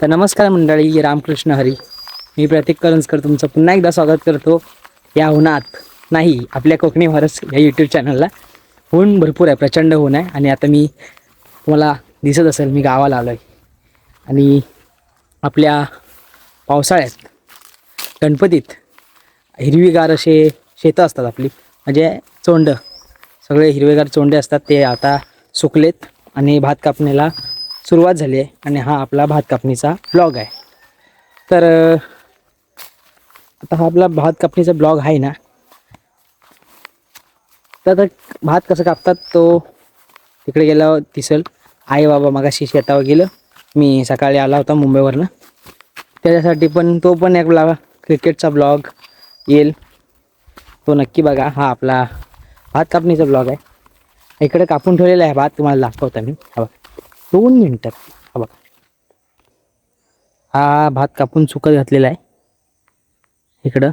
तर नमस्कार मंडळी रामकृष्ण हरी. मी प्रतीक करंजकर तुमचं पुन्हा एकदा स्वागत करतो या उन्हात. नाही आपल्या कोकणी व्हायरस या यूट्यूब चॅनलला ऊन भरपूर आहे प्रचंड ऊन आहे. आणि आता मी तुम्हाला दिसत असेल मी गावाला आलो आहे आणि आपल्या पावसाळ्यात गणपतीत हिरवीगार असे शेतं असतात आपली. म्हणजे चोंड. सगळे हिरवेगार चोंडे असतात ते आता सुकलेत. आणि भात कापणीला सुरुवात झाली आहे आणि हा आपला भात कापणीचा ब्लॉग आहे. तर आता हा आपला भात कापणीचा ब्लॉग आहे ना. तर आता भात कसं कापतात तो तिकडे गेला दिसेल. आई बाबा मगाशी शेतावर गेलं. मी सकाळी आला होता मुंबईवरनं. त्याच्यासाठी पण तो पण एक ब्लॉग क्रिकेटचा ब्लॉग येईल. तो नक्की बघा हा आपला भात कापणीचा ब्लॉग आहे. इकडे कापून ठेवलेला आहे भात तुम्हाला दाखवतो मी. हा बघा. दोन मिनटात हा बघा. हा भात कापून सुकत घातलेला आहे. इकडं.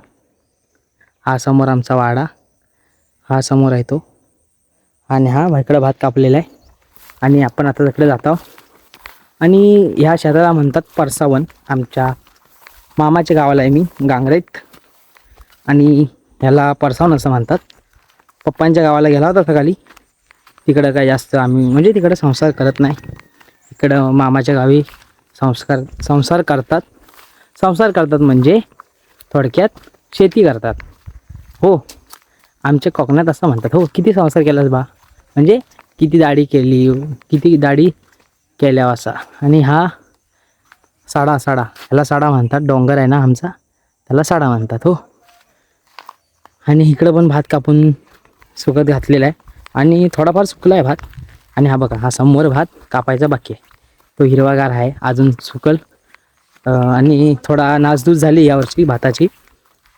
हा समोर आमचा वाडा. हा समोर आहे तो. आणि हा इकडं भात कापलेला आहे. आणि आपण आता तिकडे जातो आणि ह्या शेताला म्हणतात परसावन. आमच्या मामाच्या गावाला आहे मी गांगरेत आणि ह्याला परसावन असं म्हणतात. पप्पांच्या गावाला गेला होता सकाळी तिकडं काय जास्त आम्ही म्हणजे तिकडं संसार करत नाही. इकडं मामाच्या गावी संस्कार संसार करतात. संसार करतात म्हणजे थोडक्यात शेती करतात. हो आमच्या कोकणात असं म्हणतात. हो किती संसार केलास बा? म्हणजे किती दाढी केली किती दाढी केल्या असा. आणि हा साडा साडा. ह्याला साडा म्हणतात. डोंगर आहे ना आमचा? त्याला साडा म्हणतात. हो. आणि इकडं पण भात कापून सुकत घातलेला आहे. आणि थोडाफार सुकला आहे भात. आणि हा बघा हा समोर भात कापायचा बाकी आहे. तो हिरवागार आहे अजून सुकल. आणि थोडा नासधूस झाली यावर्षी भाताची.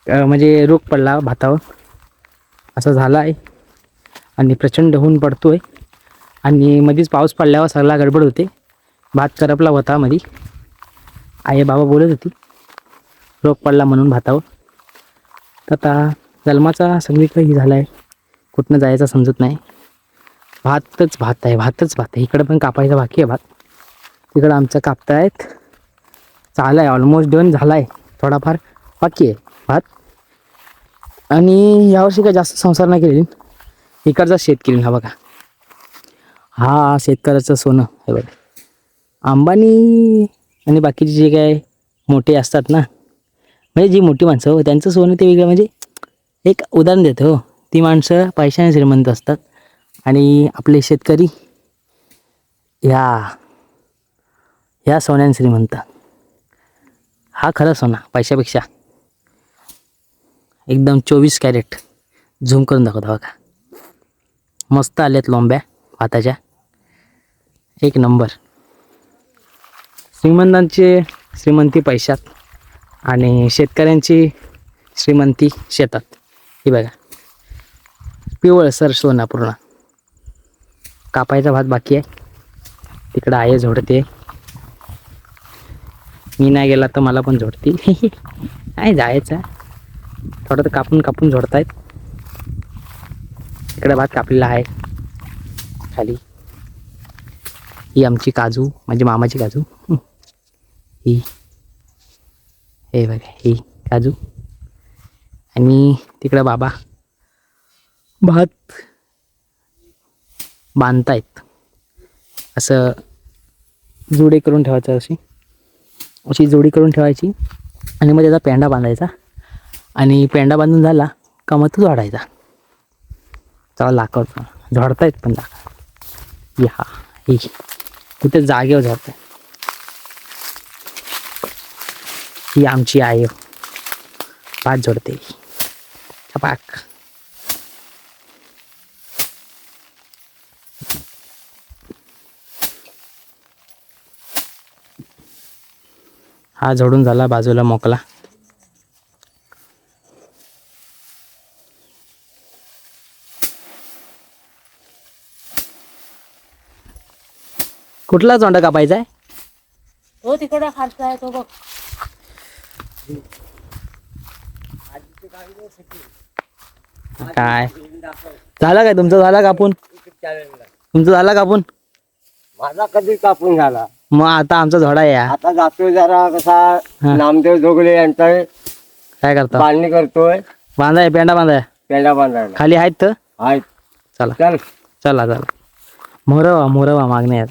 म्हणजे रोग पडला भातावर. असं झालं आहे. आणि प्रचंड ऊन पडतो आहे आणि मध्येच पाऊस पडल्यावर सगळा गडबड होते. भात करपला होता मध्ये आई बाबा बोलत होती रोग पडला म्हणून भातावर. तर आता जन्माचा सगळीकडे ही झाला आहे कुठनं जायचं समजत नाही. भातच भात आहे भातच भात आहे. इकडं पण कापायचा बाकी आहे भात. तिकडं आमचं कापतायत चाललं आहे ऑलमोस्ट डन झाला आहे थोडाफार बाकी आहे भात. आणि यावर्षी काय जास्त संसार नाही केली इकडचा शेतकरी हा बघा. हा शेतकऱ्याचं सोनं हे बघा. अंबानी आणि बाकीचे जे काय मोठे असतात ना म्हणजे जी मोठी माणसं हो त्यांचं सोनं ते वेगळं म्हणजे एक उदाहरण देतं हो. ती माणसं पैशाने श्रीमंत असतात. आणि आपले शेतकरी या ह्या सोन्यांश्री श्रीमंत हा खरा सोना पैशापेक्षा एकदम चोवीस कॅरेट झूम करून दाखवता बघा. मस्त आल्यात लोंब्या भाताच्या. एक नंबर. श्रीमंतांचे श्रीमंती पैशात आणि शेतकऱ्यांची श्रीमंती शेतात. ही बघा. पिवळसर सोना पूर्ण. कापायचा भात बाकी आहे. तिकडं आहे झोडते. मी नाही गेला तर मला पण झोडतील. नाही जायचं थोडं तर कापून कापून झोडतायत. इकडे भात कापलेला आहे. खाली. ही आमची काजू म्हणजे मामाची काजू. ही. हे बघा ही काजू. आणि तिकडं बाबा. भात. बांधतायत. असं जोडी करून ठेवायचं अशी. अशी जोडी करून ठेवायची आणि मग त्याचा पेंडा बांधायचा आणि पेंडा बांधून झाला का मग तो झाडायचा. चला लाकड झडतायत पण लाकड. या ही. तिथे जागेवर झडताय. ही आमची आई. पाच झोडते छपाक. हा झोडून झाला बाजूला मोकला कुठला चोंडा कापायचा आहे हो तिकडे खालचा आहे तो बघ. काय? झाला काय? तुमचं झाला कापून? तुमचं झाला कापून? माझा कधी कापून झाला? मग आता आमचा झोडा या. आता जातोय जरा कसा. नामदेव जोगले यांचा काय करता? बांधणी करतोय. बांधाय पेंडा बांधाय. पेंडा बांधायला. खाली आहेत तर? आहेत. चला. चल. चला चला. मोरवा मोरवा मागणे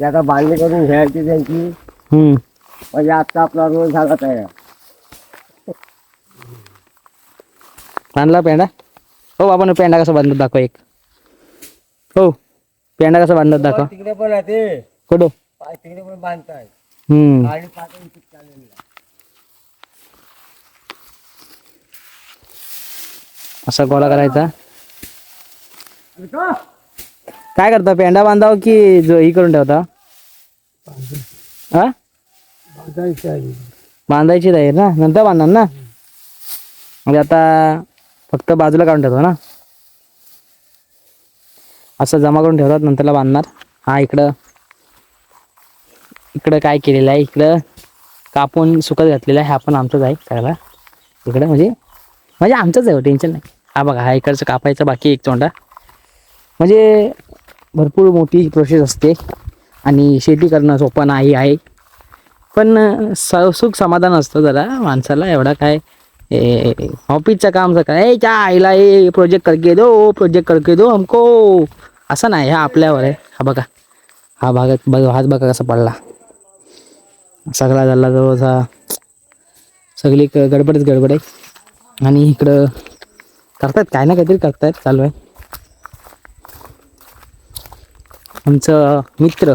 ते आता बांधणी करून घ्यायची त्यांची. हम्म. म्हणजे आता आपला रोज झाला तयार बांधला पेंडा? हो आपण पेंडा कसा बांधत दाखव एक. हो. पेंडा कसा बांधत दाखव. तिकडे पण आहे ते. कुठं? तिकडे पण बांधताय. हम्म. असा गोळा करायचा. काय करता पेंडा बांधाव की जो ही करून ठेवता? हा? बांधायची ना नंतर बांधणार ना? म्हणजे आता फक्त बाजूला काढून ठेवतो ना? असं जमा करून ठेवतात नंतरला बांधणार. हा इकडं. इकडं काय केलेलं आहे? इकडं कापून सुकत घातलेलं आहे. हा पण आमचंच आहे करायला. इकडं म्हणजे म्हणजे आमचंच आहे हो, टेन्शन नाही. हा बघा हा इकडचं कापायचं बाकी एक तोंडा. म्हणजे भरपूर मोठी प्रोसेस असते आणि शेती करणं सोपं नाही आहे. पण स सुख समाधान असतं जरा माणसाला. एवढा काय ऑफिसचं काम सकाळ ए क्या आईला ए प्रोजेक्ट करके दो प्रोजेक्ट करके दो हमको. असं नाही हा आपल्यावर आहे. हा बघा. हा भागात बघा हात बघा कसा पडला. सगळा झाला जवळचा. सगळी गडबडच गडबड आहे. आणि इकडं करतायत काय ना काहीतरी करतायत चालू आहे. आमचं मित्र.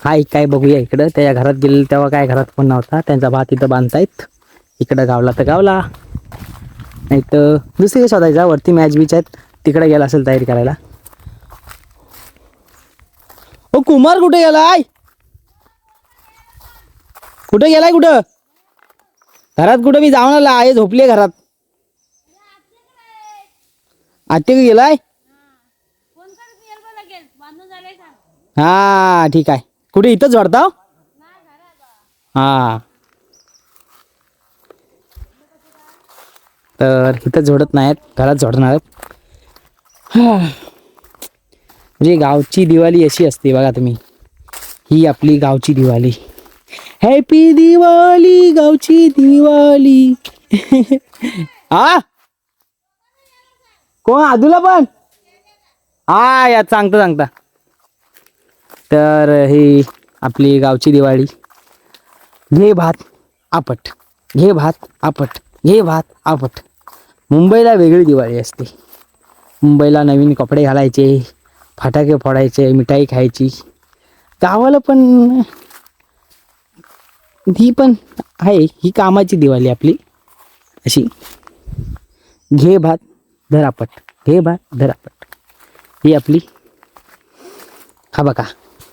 हाय काय बघूया इकडं. त्याच्या घरात गेले तेव्हा काय घरात पण नव्हता. त्यांचा भात इथं बांधतायत. इकडं गावला तर गावला. नाही तर दुसरी शोधायचा. वरती मॅच बीच आहेत. तिकडे गेला असेल तयारी करायला. ओ कुमार कुठे गेलाय कुठे गेलाय कुठं? घरात कुठं? मी जाऊन आला. आहे झोपली घरात. आत्ते का गेलाय? हा ठीक आहे. कुठे? इथंच झोडता हो? हा. तर इथं झोडत नाहीत. घरात झोडणार आहेत. हा. म्हणजे गावची दिवाळी अशी असते बघा तुम्ही. ही आपली गावची दिवाळी. हॅपी दिवाळी गावची दिवाळी. हा कोण? आदूला पण? हा यात सांगता सांगता. तर ही आपली गावची दिवाळी. घे भात आपट. घे भात आपट. घे भात आपट. मुंबईला वेगळी दिवाळी असते. मुंबईला नवीन कपडे घालायचे. फटाके फोडायचे मिठाई खायची. गावाला पण ही पण आहे ही कामाची दिवाळी आपली. अशी. घे भात धरापट घे भात धरापट ही आपली. हा बघा.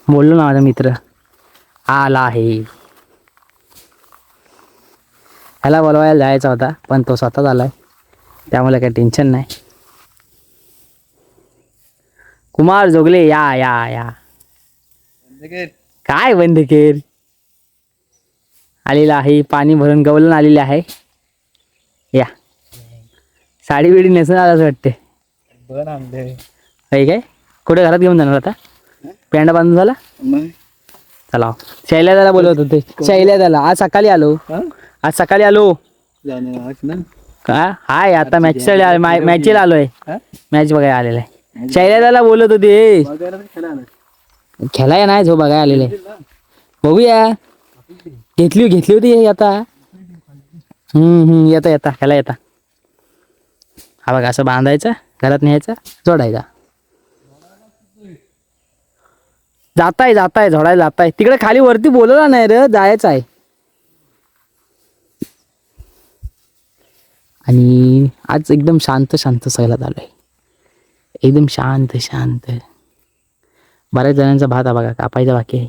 बोललो ना माझा मित्र. आला आहे. ह्याला बोलवायला जायचा होता पण तो स्वतःच आलाय त्यामुळे काही टेन्शन नाही. कुमार जोगले या या या. काय बंद केर आलेला आहे पाणी भरून गवलन आलेले आहे. या. साडी बिडी नेसून आलाच वाटते आहे काय? कुठे घरात घेऊन जाणार आता? पेंडा बांधून झाला? चला. शैल्या दादा बोलवत होते. शैल्या दादा आज सकाळी आलो. आज सकाळी आलो. का हाय आता मॅच मॅचला आलोय. मॅच बघायला आलेला आहे. दादा बोलत होते खेळाय नाही झो बघायला आलेले. बघूया. घेतली घेतली होती आता. हम्म हम्म येता येता खेळा येता. हा बघा असं बांधायचं घरात न्यायचा जोडायचा. जाताय जाताय झोडायला जाताय. तिकडे खाली वरती बोलवला नाही रे जायचं आहे. आणि आज एकदम शांत शांत सगळं झालं आहे एकदम शांत शांत. बऱ्याच जणांचा भात हा बघा कापायचा बाकी आहे.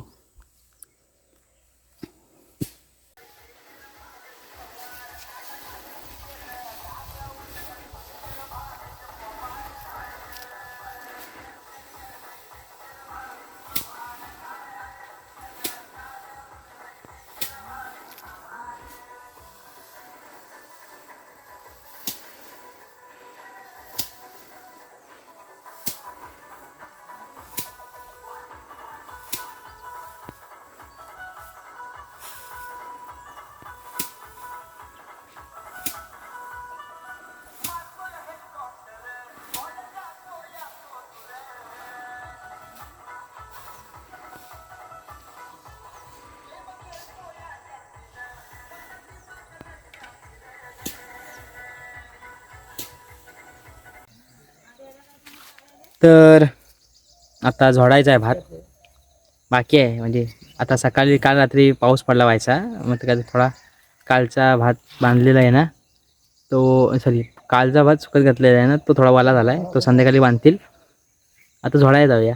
तर आता झोडायचा आहे भात. बाकी आहे म्हणजे आता सकाळी काल रात्री पाऊस पडला व्हायचा. मग ते काय थोडा कालचा भात बांधलेला आहे ना तो सॉरी कालचा भात सुकत घातलेला आहे ना तो थोडा वाला झाला आहे तो संध्याकाळी बांधतील. आता झोडायला जाऊया.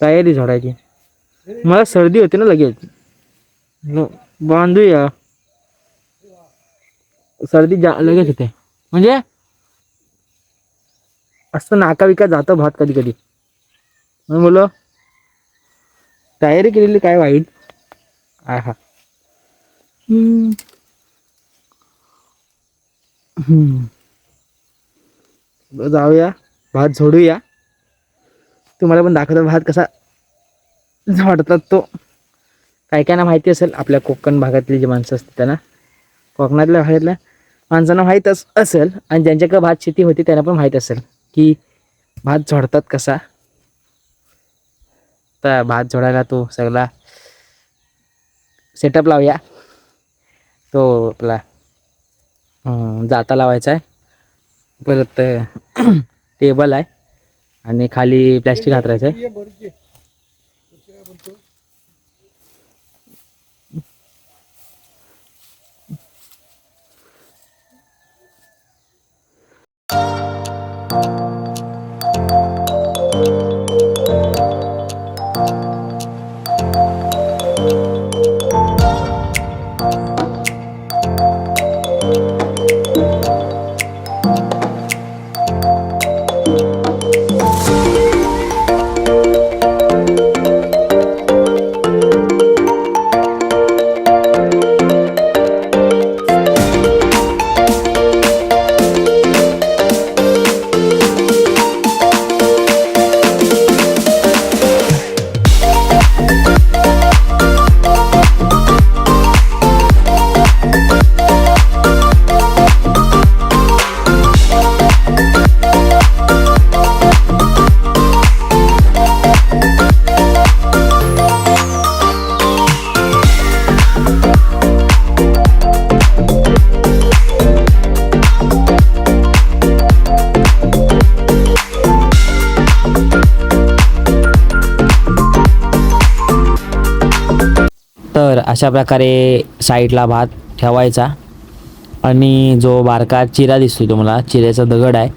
तयारी झोडायची. मला सर्दी होते ना लगेच. बांधूया. सर्दी जा लगेच होते. म्हणजे? असं नाका विका जातं भात कधी कधी. मुलं तयारी केलेली काय वाईट? आ हा. जाऊया भात झोडूया. तुम्हाला पण दाखवतो भात कसा झोडतात तो. काय काय ना माहिती असेल आपल्या कोकण भागातली जी माणसं असतात त्यांना. कोकणातल्या भागातल्या माणसांना माहीतच असेल आणि ज्यांच्याकडे भात शेती होती त्यांना पण माहीत असेल. की भात झोडतात कसा? तर भात झोडायला तो सगळा सेटअप लावूया. तो आपला जाता लावायचा आहे. परत टेबल आहे. आणि खाली प्लॅस्टिक हातरायचं आहे. तर अशा प्रकारे साईडला भात ठेवायचा. आणि जो बारका चिरा दिसतो तुम्हाला चिऱ्याचा दगड आहे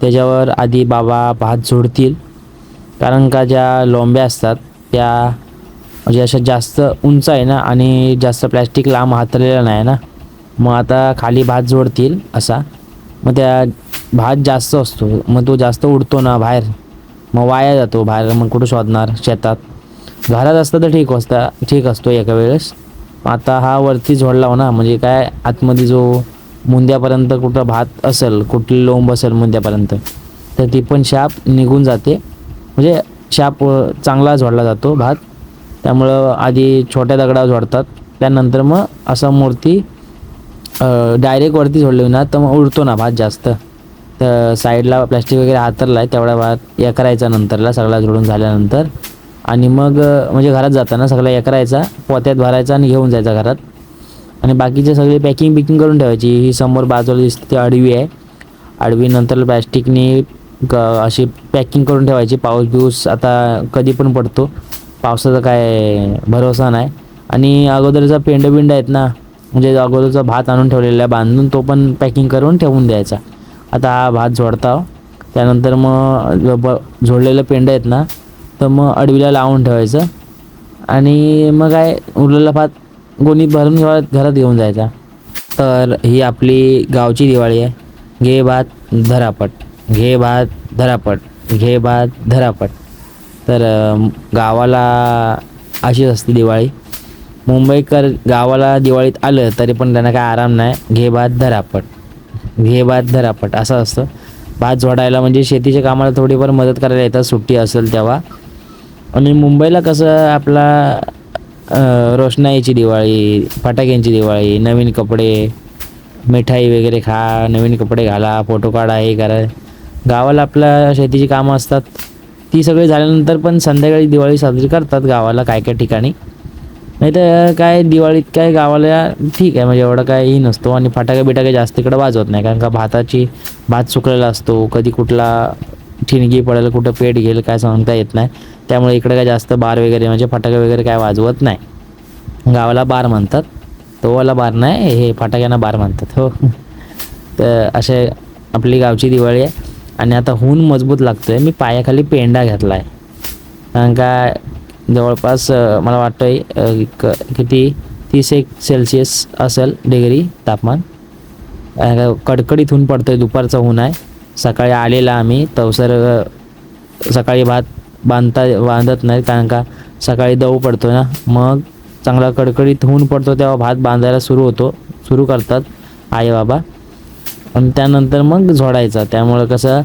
त्याच्यावर आधी बाबा भात झोडतील. कारण का ज्या लोंब्या असतात त्या म्हणजे अशा जास्त उंच आहे ना आणि जास्त प्लॅस्टिक लांब हातरलेला नाही ना मग आता खाली भात जोडतील असा. मग त्या भात जास्त असतो मग तो जास्त उडतो ना बाहेर मग वाया जातो बाहेर मग कुठं शोधणार शेतात? घरात असतं तर ठीक असता ठीक असतो एका वेळेस. आता हा वरती झोडला हो ना म्हणजे काय आतमध्ये जो मुंद्यापर्यंत कुठं भात असेल कुठली लोंब असेल मुंद्यापर्यंत तर ती पण शाप निघून जाते. म्हणजे शाप चांगला झोडला जातो भात. त्यामुळं आधी छोट्या दगडावर झोडतात. त्यानंतर मग असा मूर्ती डायरेक्ट वरती झोडली ना तर मग उडतो ना भात जास्त. तर साईडला प्लॅस्टिक वगैरे हातरला आहे तेवढा भात या करायचा नंतरला सगळा जोडून झाल्यानंतर. आणि मग म्हणजे घरात जाताना सगळा हे करायचा पोत्यात भरायचा आणि घेऊन जायचा घरात. आणि बाकीचे सगळे पॅकिंग बिकिंग करून ठेवायची. ही समोर बाजूला दिसते अडवी आहे. अडवीनंतर नंतर प्लॅस्टिकनी क अशी पॅकिंग करून ठेवायची. पाऊस बिऊस आता कधी पण पडतो. पावसाचा काय भरोसा नाही. आणि अगोदरचा पेंड बिंड आहेत ना म्हणजे अगोदरचा भात आणून ठेवलेला आहे बांधून तो पण पॅकिंग करून ठेवून द्यायचा. आता हा भात झोडता हो. त्यानंतर मग ब झोडलेलं पेंड आहेत ना तर मग अडवीला लावून ठेवायचं. आणि मग काय उरलेला भात गोणी भरून घरात घरात घेऊन जायचा. तर ही आपली गावची दिवाळी आहे. घे भात धरापट. घे भात धरापट. घे भात धरापट. तर गावाला अशीच असते दिवाळी. मुंबईकर गावाला दिवाळीत आलं तरी पण त्यांना काय आराम नाही. घे भात धरापट. घे भात धरापट. असं असतं. भात झोडायला म्हणजे शेतीच्या कामाला थोडीफार मदत करायला येतात. सुट्टी असेल तेव्हा. आणि मुंबईला कसं आपला रोषणाईची दिवाळी फटाक्यांची दिवाळी नवीन कपडे मिठाई वगैरे खा नवीन कपडे घाला फोटो काढा हे करा. गावाला आपल्या शेतीची कामं असतात. ती सगळी झाल्यानंतर पण संध्याकाळी दिवाळी साजरी करतात गावाला काय काय ठिकाणी. नाही तर काय दिवाळीत काय गावाला ठीक आहे म्हणजे एवढं काही नसतो आणि फटाके बिटाके जास्त इकडं वाजवत नाही. कारण का भाताची भात सुकलेला असतो कधी कुठला ठिणगी पडेल कुठं पेट घेईल काय सांगता येत नाही. त्यामुळे इकडे काय जास्त बार वगैरे म्हणजे फटाके वगैरे काय वाजवत नाही. गावाला बार म्हणतात. तोवाला बार नाही हे फटाक्यांना बार म्हणतात. हो. तर असे आपली गावची दिवाळी आहे. आणि आता ऊन मजबूत लागतो आहे मी पायाखाली पेंडा घेतला आहे कारण का जवळपास मला वाटतं आहे क किती? तीस एक सेल्सिअस असेल डिग्री तापमान. कडकडीत ऊन पडतं आहे दुपारचं ऊन आहे. सकाळी आलेला आम्ही. तवसर सकाळी भात बांधता बांधत नाही कारण का सकाळी दव पडतो ना मग चांगला कडकडीत होऊन पडतो तेव्हा भात बांधायला सुरू होतो सुरू करतात आई बाबा आणि त्यानंतर मग झोडायचा त्यामुळं कसं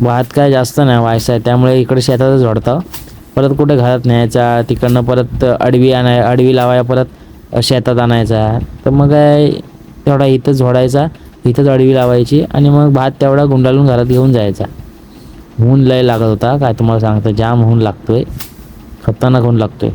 भात काय जास्त नाही व्हायचं आहे त्यामुळे इकडे शेतातच झोडतं. परत कुठे घरात न्यायचा तिकडनं परत अडवी आणाय अडवी लावायला परत शेतात आणायचा. तर मग काय तेवढा इथंच झोडायचा इथंच अडवी लावायची आणि मग भात तेवढा गुंडाळून घरात घेऊन जायचा. ऊन लय लागत होता काय तुम्हाला सांगतो जाम ऊन लागतोय खतरनाक ऊन लागतोय.